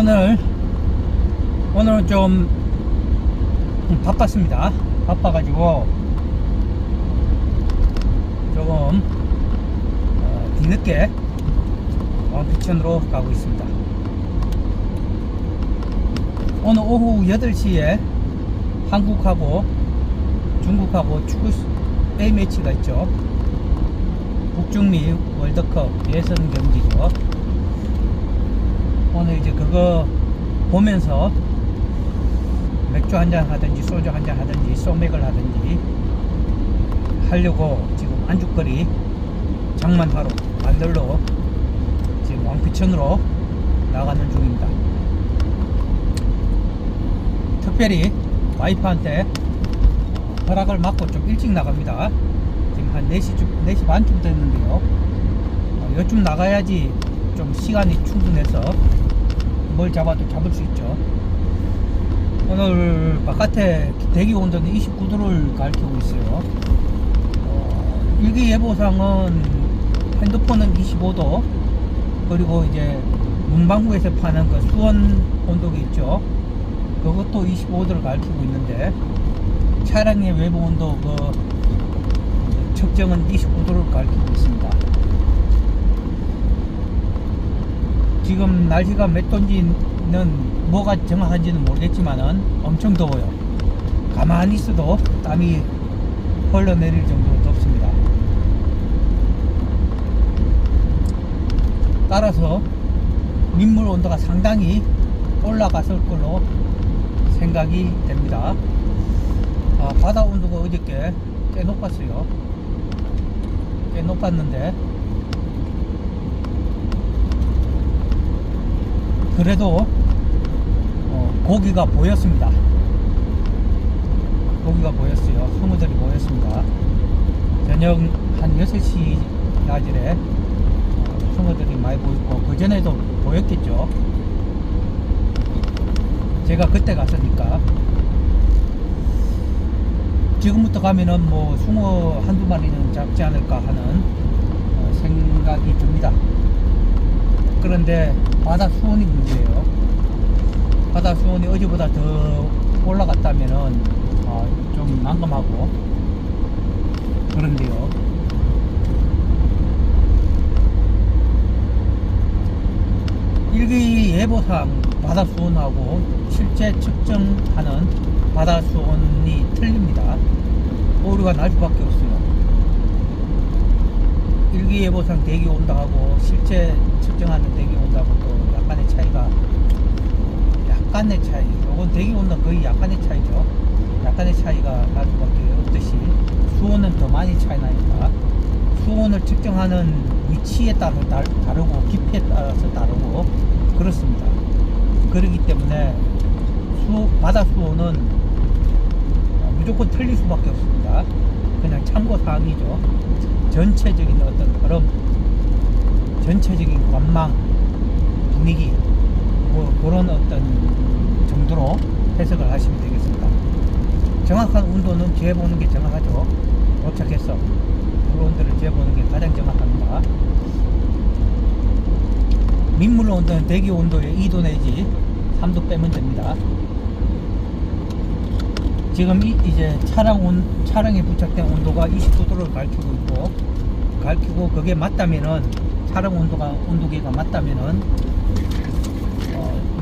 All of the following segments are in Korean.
오늘 오늘은 좀 바빴습니다. 바빠가지고 조금 어, 뒤늦게 왕피천으로 가고 있습니다. 오늘 오후 8시에 한국하고 중국하고 축구 A 매치가 있죠. 북중미 월드컵 예선 경기죠. 오늘 이제 그거 보면서 맥주 한 잔 하든지 소주 한 잔 하든지 소맥을 하든지 하려고 지금 안주거리 장만하러 만들러 지금 왕피천으로 나가는 중입니다. 특별히 와이프한테 허락을 받고 좀 일찍 나갑니다. 지금 한 4시, 쯤, 4시 반쯤 됐는데요. 어, 요쯤 나가야지 좀 시간이 충분해서 뭘 잡아도 잡을 수 있죠. 오늘 바깥에 대기 온도는 29도를 가리키고 있어요. 어, 일기예보상은 핸드폰은 25도, 그리고 이제 문방구에서 파는 그 수원 온도계 있죠. 그것도 25도를 가리키고 있는데, 차량의 외부 온도 그 측정은 29도를 가리키고 있습니다. 지금 날씨가 몇 도인지는 뭐가 정확한지는 모르겠지만은 엄청 더워요. 가만히 있어도 땀이 흘러내릴 정도로 덥습니다. 따라서 민물 온도가 상당히 올라갔을 걸로 생각이 됩니다. 아, 바다 온도가 어저께 꽤 높았어요. 꽤 높았는데 그래도 어, 고기가 보였습니다. 고기가 보였어요. 성우들이 보였습니다. 저녁 한 6시 야질에 어, 성우들이 많이 보였고 그 전에도 보였겠죠. 제가 그때 갔으니까 지금부터 가면은 뭐 숭어 한두 마리는 잡지 않을까 하는 어, 생각이 듭니다. 그런데 바다 수온이 문제예요. 바다 수온이 어제보다 더 올라갔다면은 어, 좀 난감하고 그런데요. 일기 예보상 바다 수온하고 실제 측정하는 바다 수온이 틀립니다. 오류가 날 수밖에 없어요. 일기예보상 대기 온도하고 실제 측정하는 대기 또 약간의 차이가 약간의 차이. 요건 대기 온도 거의 약간의 차이죠. 약간의 차이가 날 수밖에 없듯이 수온은 더 많이 차이 나니까 수온을 측정하는 위치에 따라 다- 다르고 깊이에 따라서 다르고 그렇습니다. 그렇기 때문에 수, 바다 수온은 어, 무조건 틀릴 수밖에 없습니다. 그냥 참고 사항이죠. 전체적인 어떤 흐름, 전체적인 관망, 분위기, 뭐 그런 어떤 정도로 해석을 하시면 되겠습니다. 정확한 온도는 재보는 게 정확하죠. 도착해서 물 온도를 재보는 게 가장 정확합니다. 민물 온도는 대기 온도의 2도 내지 3도 빼면 됩니다. 지금 이, 이제 차량 온, 차량에 부착된 온도가 29도를 가리키고 있고, 가리키고 그게 맞다면은, 차량 온도가, 온도계가 맞다면은, 어,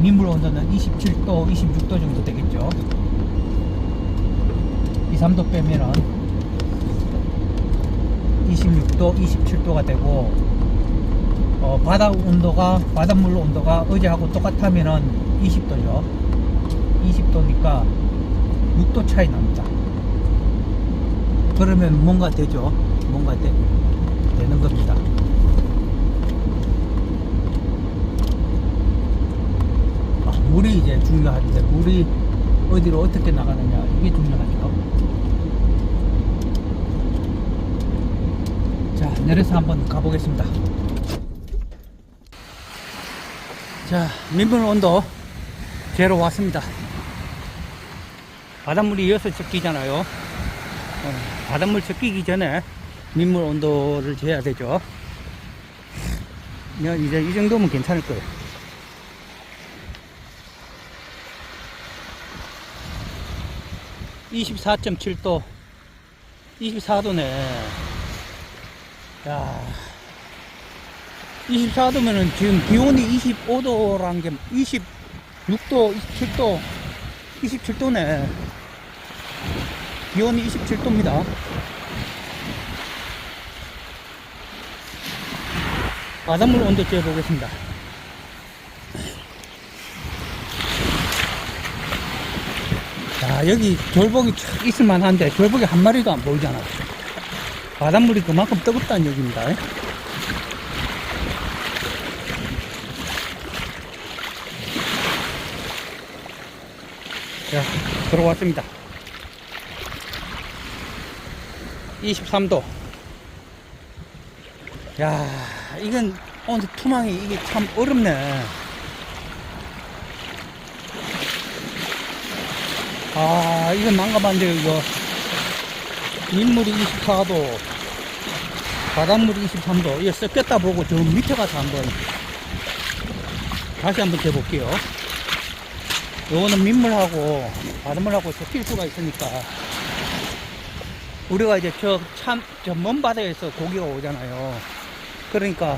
민물 온도는 27도, 26도 정도 되겠죠. 2, 3도 빼면은, 26도, 27도가 되고, 어, 바다 온도가, 바닷물 온도가 어제하고 똑같다면은 20도죠. 20도니까 6도 차이 납니다. 그러면 뭔가 되죠. 뭔가 되, 되는 겁니다. 물이 이제 중요한데, 물이 어디로 어떻게 나가느냐, 이게 중요하죠. 자, 내려서 한번 가보겠습니다. 자, 민물 온도 재러 왔습니다. 바닷물이 이어서 섞이잖아요. 어, 바닷물 섞이기 전에 민물 온도를 재야 되죠. 이제 이 정도면 괜찮을 거예요. 24.7도. 24도네. 야. 24도면은 지금 기온이 25도란 게 26도 27도 27도네. 기온이 27도입니다. 바닷물 온도 재보겠습니다 자, 여기 절복이 촥 있을만 한데, 절복이 한 마리도 안 보이잖아. 바닷물이 그만큼 뜨겁다는 얘기입니다. 자, 들어왔습니다. 23도. 야, 이건 오늘 투망이 이게 참 어렵네. 아, 이건 난감한데요, 이거. 민물이 24도, 바닷물이 23도. 이거 섞였다 보고 저 밑에 가서 한번, 다시 한번 재볼게요. 요거는 민물하고 바닷물하고 섞일 수가 있으니까. 우리가 이제 저 참, 저 먼 바다에서 고기가 오잖아요. 그러니까,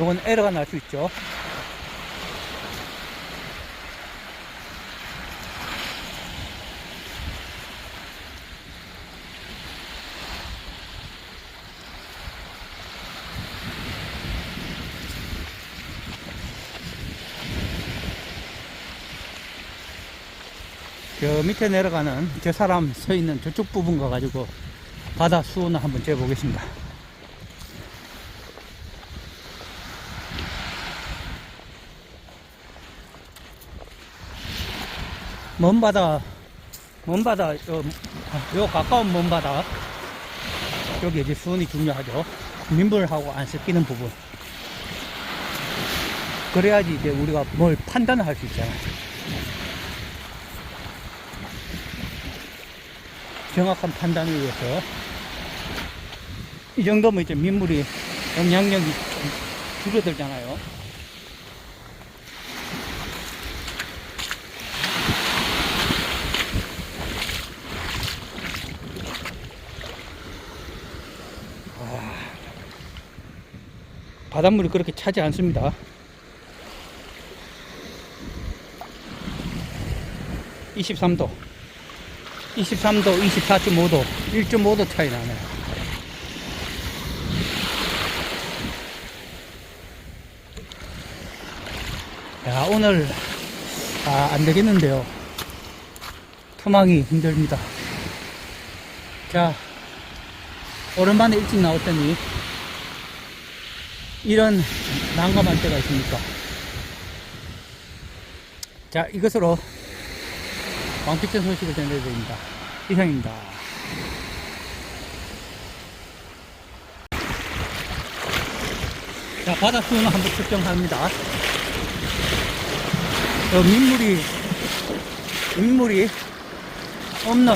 요건 에러가 날 수 있죠. 저 밑에 내려가는 저 사람 서 있는 저쪽 부분 가가지고 바다 수온을 한번 재보겠습니다. 먼 바다, 먼 바다, 요, 요 가까운 먼 바다. 여기 이제 수온이 중요하죠. 민물하고 안 섞이는 부분. 그래야지 이제 우리가 뭘 판단을 할 수 있잖아요. 정확한 판단을 위해서 이 정도면 이제 민물이 영향력이 좀 줄어들잖아요. 아, 바닷물이 그렇게 차지 않습니다. 23도. 23도, 24.5도, 1.5도 차이 나네. 야, 오늘, 아, 안 되겠는데요. 투망이 힘듭니다. 자, 오랜만에 일찍 나왔더니, 이런 난감한 때가 있습니까? 자, 이것으로 왕피천 소식을 전해드립니다. 이상입니다. 자, 바다 수온을 한번 측정합니다. 어, 민물이, 민물이 없는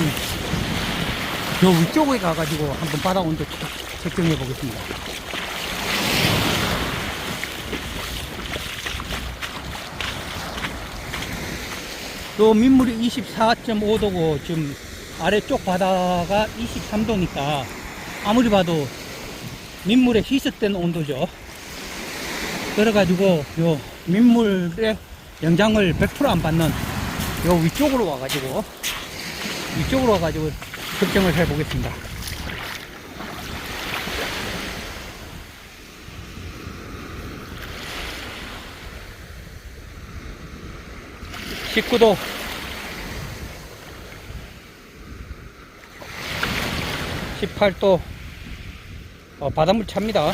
저 위쪽에 가가지고 한번 바다 온도 측- 측정해 보겠습니다. 또 민물이 24.5도고 지금 아래쪽 바다가 23도니까 아무리 봐도 민물에 희석된 온도죠. 그래가지고 요 민물의 영향을 100%안 받는 요 위쪽으로 와가지고 위쪽으로 와가지고 측정을 해 보겠습니다. (19도) (18도) 어, 바닷물 찹니다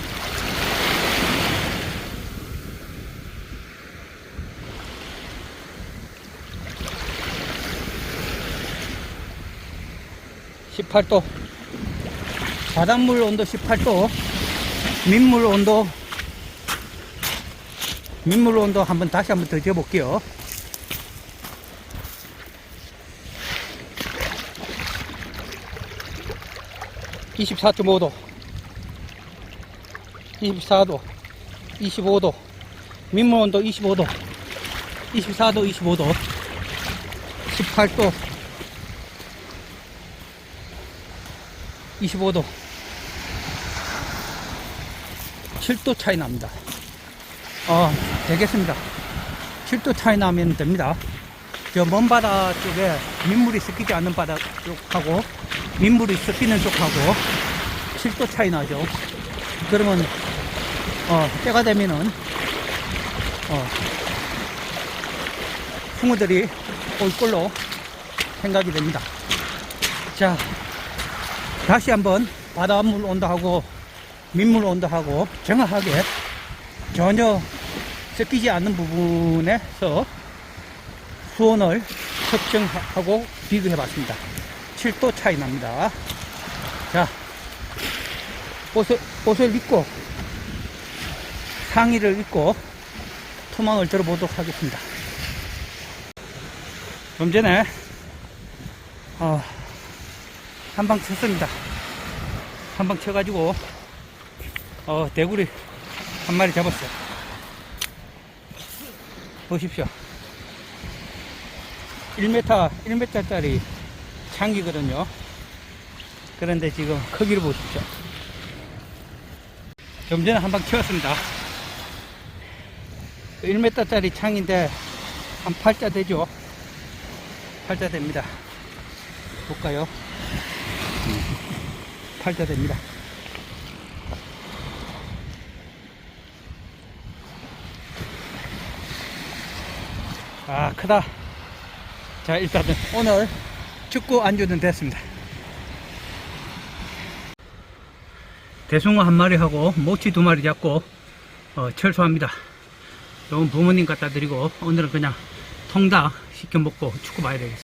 (18도) 바닷물 온도 (18도) 민물 온도 민물 온도 한번 다시 한번 더 재볼게요. 24.5도. 24도. 25도. 민물온도 25도. 24도 25도. 18도. 25도. 7도 차이 납니다. 어 되겠습니다. 7도 차이 나면 됩니다. 저 먼 바다 쪽에 민물이 섞이지 않는 바다 쪽하고 민물이 섞이는 쪽하고 7도 차이 나죠. 그러면 어 때가 되면은 어 붕어들이 올 걸로 생각이 됩니다. 자 다시 한번 바닷물 온도하고 민물 온도하고 정확하게 전혀 섞이지 않는 부분에서 수온을 측정하고 비교해 봤습니다. 7도 차이 납니다. 자, 옷을, 옷을 입고 상의를 입고 투망을 들어보도록 하겠습니다. 좀 전에 어, 한방 쳤습니다. 한방 쳐가지고 어, 대구리 한 마리 잡았어요. 보십시오. 1m, 1m짜리 창기거든요. 그런데 지금 크기를 보십시오. 좀 전에 한방 치웠습니다. 1m짜리 창인데 한 8자 되죠? 8자 됩니다. 볼까요? 8자 됩니다. 아, 크다. 자, 일단은 오늘 축구 안주는 됐습니다. 대숭어 한 마리 하고 모치 두 마리 잡고 어, 철수합니다. 이건 부모님 갖다 드리고 오늘은 그냥 통닭 시켜 먹고 축구 봐야 되겠습니다.